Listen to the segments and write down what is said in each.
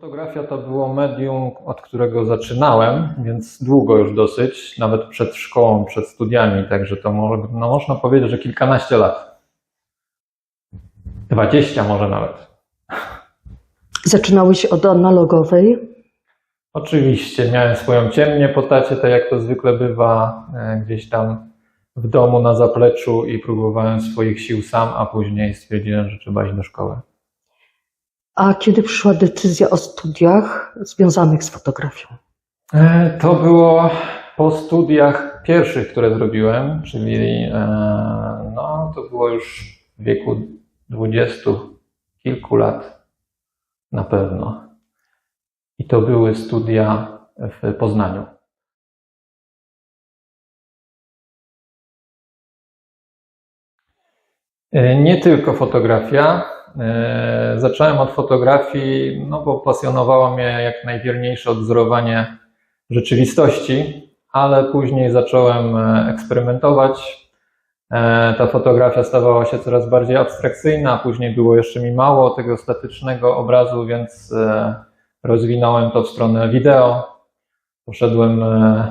Fotografia to było medium, od którego zaczynałem, więc długo już dosyć, nawet przed szkołą, przed studiami, także to no można powiedzieć, że kilkanaście lat. Dwadzieścia może nawet. Zaczynałeś od analogowej. Oczywiście, miałem swoją ciemnię po tacie, tak jak to zwykle bywa, e, gdzieś tam w domu na zapleczu i próbowałem swoich sił sam, a później stwierdziłem, że trzeba iść do szkoły. A kiedy przyszła decyzja o studiach związanych z fotografią? E, To było po studiach pierwszych, które zrobiłem, czyli e, no, to było już w wieku dwudziestu kilku lat na pewno. I to były studia w Poznaniu. E, Nie tylko fotografia. E, Zacząłem od fotografii, no bo pasjonowało mnie jak najwierniejsze odwzorowanie rzeczywistości, ale później zacząłem e, eksperymentować. E, Ta fotografia stawała się coraz bardziej abstrakcyjna, później było jeszcze mi mało tego statycznego obrazu, więc rozwinąłem to w stronę wideo. Poszedłem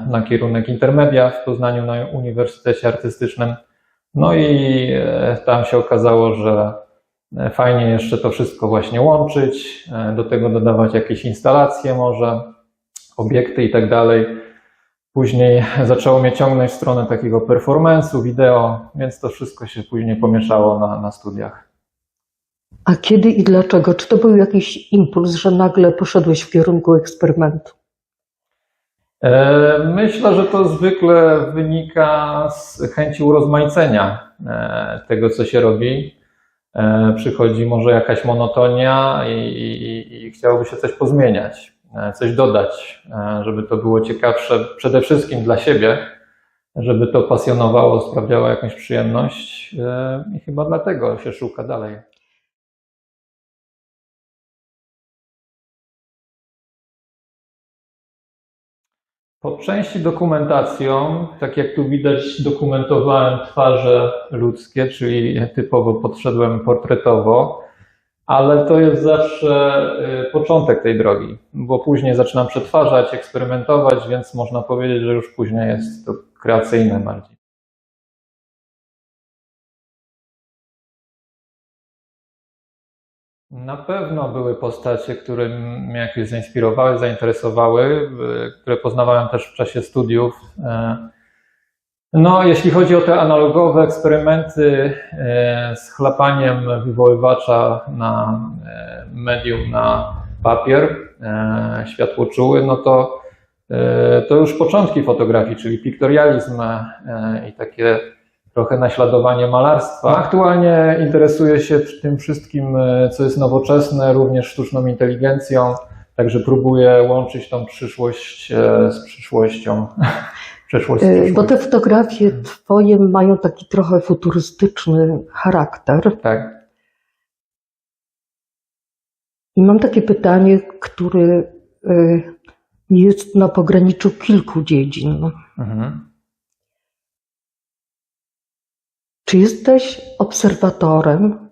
na kierunek intermedia w Poznaniu na Uniwersytecie Artystycznym. No i tam się okazało, że fajnie jeszcze to wszystko właśnie łączyć, e, do tego dodawać jakieś instalacje może, obiekty i tak dalej. Później zaczęło mnie ciągnąć w stronę takiego performance'u, wideo, więc to wszystko się później pomieszało na, na studiach. A kiedy i dlaczego? Czy to był jakiś impuls, że nagle poszedłeś w kierunku eksperymentu? E, Myślę, że to zwykle wynika z chęci urozmaicenia e, tego, co się robi. E, Przychodzi może jakaś monotonia i, i, i chciałoby się coś pozmieniać, e, coś dodać, e, żeby to było ciekawsze przede wszystkim dla siebie, żeby to pasjonowało, sprawiało jakąś przyjemność i chyba dlatego się szuka dalej. Po części dokumentacją, tak jak tu widać, dokumentowałem twarze ludzkie, czyli typowo podszedłem portretowo, ale to jest zawsze y, początek tej drogi, bo później zaczynam przetwarzać, eksperymentować, więc można powiedzieć, że już później jest to kreacyjne bardziej. Na pewno były postacie, które mnie jakoś zainspirowały, zainteresowały, które poznawałem też w czasie studiów. E, No, jeśli chodzi o te analogowe eksperymenty e, z chlapaniem wywoływacza na e, medium na papier światłoczuły, no to to już początki fotografii, czyli piktorializm i takie trochę naśladowanie malarstwa. Aktualnie interesuję się tym wszystkim, e, co jest nowoczesne, również sztuczną inteligencją, także próbuję łączyć tą przyszłość e, z przyszłością. Przeszłość Y, Bo te fotografie twoje mają taki trochę futurystyczny charakter. Tak. I mam takie pytanie, które y, jest na pograniczu kilku dziedzin. Mhm. Czy jesteś obserwatorem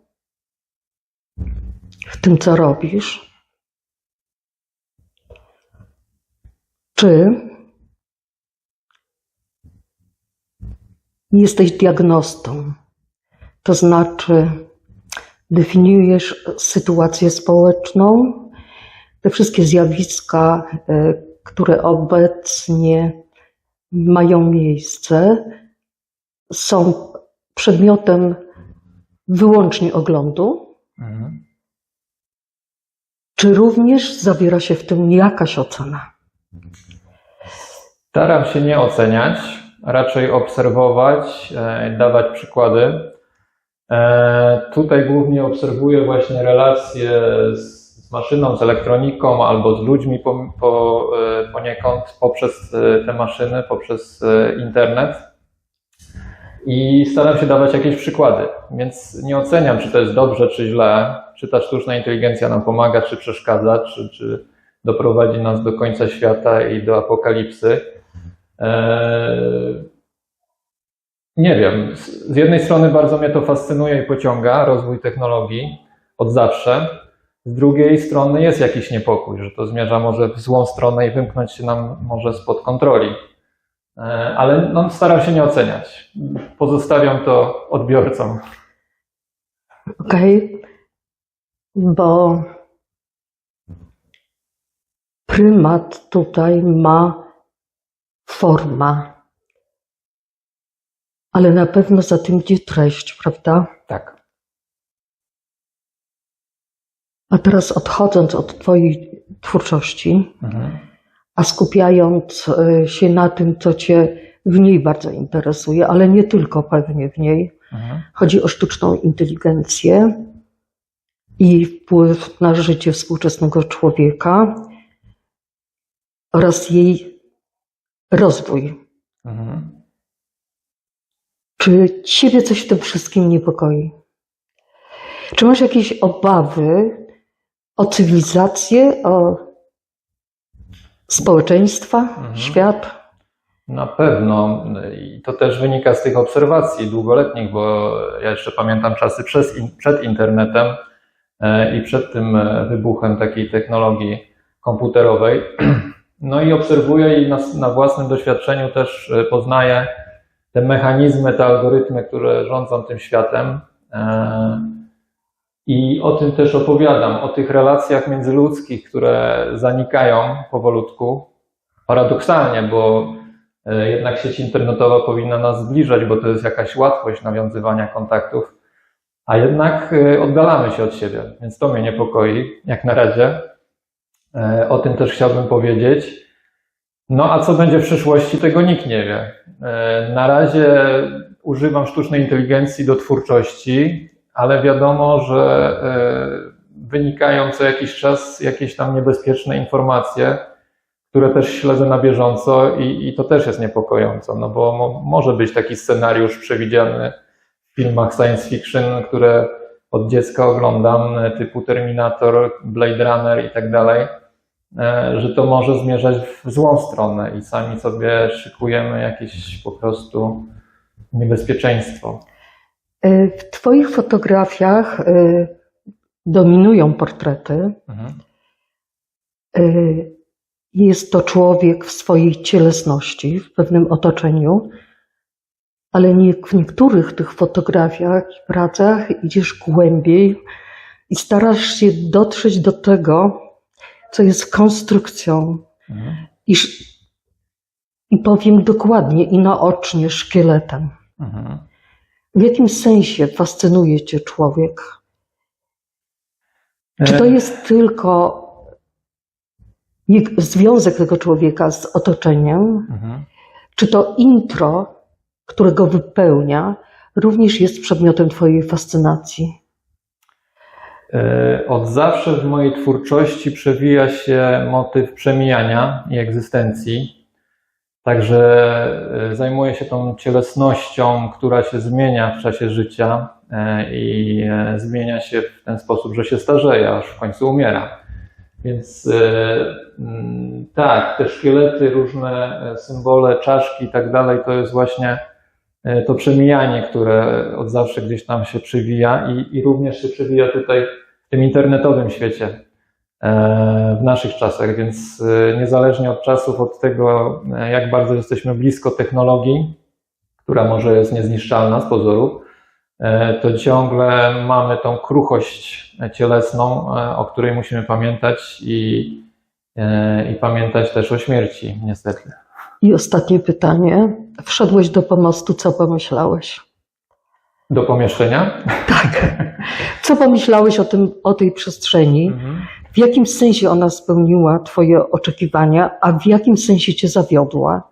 w tym, co robisz? Czy jesteś diagnostą? To znaczy, definiujesz sytuację społeczną, te wszystkie zjawiska, y, które obecnie mają miejsce, są przedmiotem wyłącznie oglądu, Mhm. czy również zawiera się w tym jakaś ocena? Staram się nie oceniać, raczej obserwować, e, dawać przykłady. E, Tutaj głównie obserwuję właśnie relacje z z maszyną, z elektroniką albo z ludźmi po, po, e, poniekąd poprzez e, te maszyny, poprzez e, internet. I staram się dawać jakieś przykłady, więc nie oceniam, czy to jest dobrze, czy źle, czy ta sztuczna inteligencja nam pomaga, czy przeszkadza, czy, czy doprowadzi nas do końca świata i do apokalipsy. Eee, Nie wiem. Z jednej strony bardzo mnie to fascynuje i pociąga, rozwój technologii od zawsze. z drugiej strony jest jakiś niepokój, że to zmierza może w złą stronę i wymknąć się nam może spod kontroli. E, Ale no, staram się nie oceniać. Pozostawiam to odbiorcom. Okej, bo prymat tutaj ma forma, ale na pewno za tym idzie treść, prawda? Tak. A teraz odchodząc od Twojej twórczości, Mhm. A skupiając y, się na tym, co Cię w niej bardzo interesuje, ale nie tylko pewnie w niej, Mhm. chodzi o sztuczną inteligencję i wpływ na życie współczesnego człowieka oraz jej rozwój. Mhm. Czy Ciebie coś w tym wszystkim niepokoi? Czy masz jakieś obawy o cywilizację, o społeczeństwa, Mhm. świat? Na pewno. I to też wynika z tych obserwacji długoletnich, bo ja jeszcze pamiętam czasy przed internetem e, i przed tym e, wybuchem takiej technologii komputerowej. No i obserwuję i na, na własnym doświadczeniu też e, poznaję te mechanizmy, te algorytmy, które rządzą tym światem. I o tym też opowiadam, o tych relacjach międzyludzkich, które zanikają powolutku. Paradoksalnie, bo E, Jednak sieć internetowa powinna nas zbliżać, bo to jest jakaś łatwość nawiązywania kontaktów, a jednak e, oddalamy się od siebie, więc to mnie niepokoi, jak na razie. E, O tym też chciałbym powiedzieć. No a co będzie w przyszłości, tego nikt nie wie. Na razie używam sztucznej inteligencji do twórczości, ale wiadomo, że e, wynikają co jakiś czas jakieś tam niebezpieczne informacje, które też śledzę na bieżąco i, i to też jest niepokojące, no bo mo, może być taki scenariusz przewidziany w filmach science fiction, które od dziecka oglądam, typu Terminator, Blade Runner i tak dalej, e, że to może zmierzać w złą stronę i sami sobie szykujemy jakieś po prostu niebezpieczeństwo. Y, W Twoich fotografiach y, dominują portrety. Mhm. Y, Jest to człowiek w swojej cielesności, w pewnym otoczeniu, ale nie, w niektórych tych fotografiach i pracach idziesz głębiej i starasz się dotrzeć do tego, co jest konstrukcją. Mhm. I, I powiem dokładnie i naocznie szkieletem. Mhm. W jakim sensie fascynuje Cię człowiek? Czy to E, jest tylko związek tego człowieka z otoczeniem? Mhm. Czy to intro, które go wypełnia, również jest przedmiotem Twojej fascynacji? E, Od zawsze w mojej twórczości przewija się motyw przemijania i egzystencji. Także e, zajmuję się tą cielesnością, która się zmienia w czasie życia e, i e, zmienia się w ten sposób, że się starzeje, aż w końcu umiera. Więc mm, tak, te szkielety, różne symbole, czaszki i tak dalej, to jest właśnie to przemijanie, które od zawsze gdzieś tam się przywija i, i również się przewija tutaj w tym internetowym świecie, w naszych czasach, więc e, niezależnie od czasów, od tego, e, jak bardzo jesteśmy blisko technologii, która może jest niezniszczalna z pozoru, e, to ciągle mamy tą kruchość cielesną, e, o której musimy pamiętać i, e, i pamiętać też o śmierci, niestety. I ostatnie pytanie. Wszedłeś do pomostu, co pomyślałeś? Do pomieszczenia? Tak. Co pomyślałeś o, tym, o tej przestrzeni? Mhm. W jakim sensie ona spełniła Twoje oczekiwania, a w jakim sensie Cię zawiodła?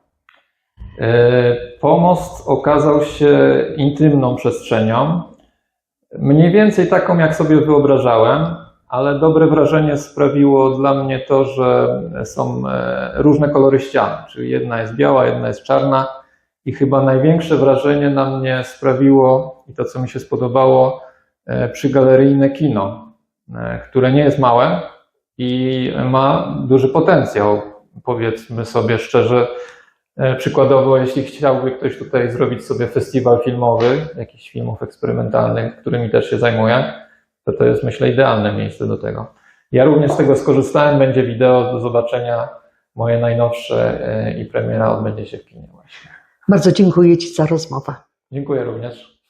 E, Pomost okazał się intymną przestrzenią, mniej więcej taką, jak sobie wyobrażałem, ale dobre wrażenie sprawiło dla mnie to, że są e, różne kolory ścian, czyli jedna jest biała, jedna jest czarna i chyba największe wrażenie na mnie sprawiło i to, co mi się spodobało, e, przygaleryjne kino, które nie jest małe i ma duży potencjał. Powiedzmy sobie szczerze, E, Przykładowo, jeśli chciałby ktoś tutaj zrobić sobie festiwal filmowy, jakichś filmów eksperymentalnych, którymi też się zajmuję, to to jest myślę idealne miejsce do tego. Ja również z tego skorzystałem, będzie wideo do zobaczenia, moje najnowsze e, i premiera odbędzie się w kinie właśnie. Bardzo dziękuję Ci za rozmowę. Dziękuję również.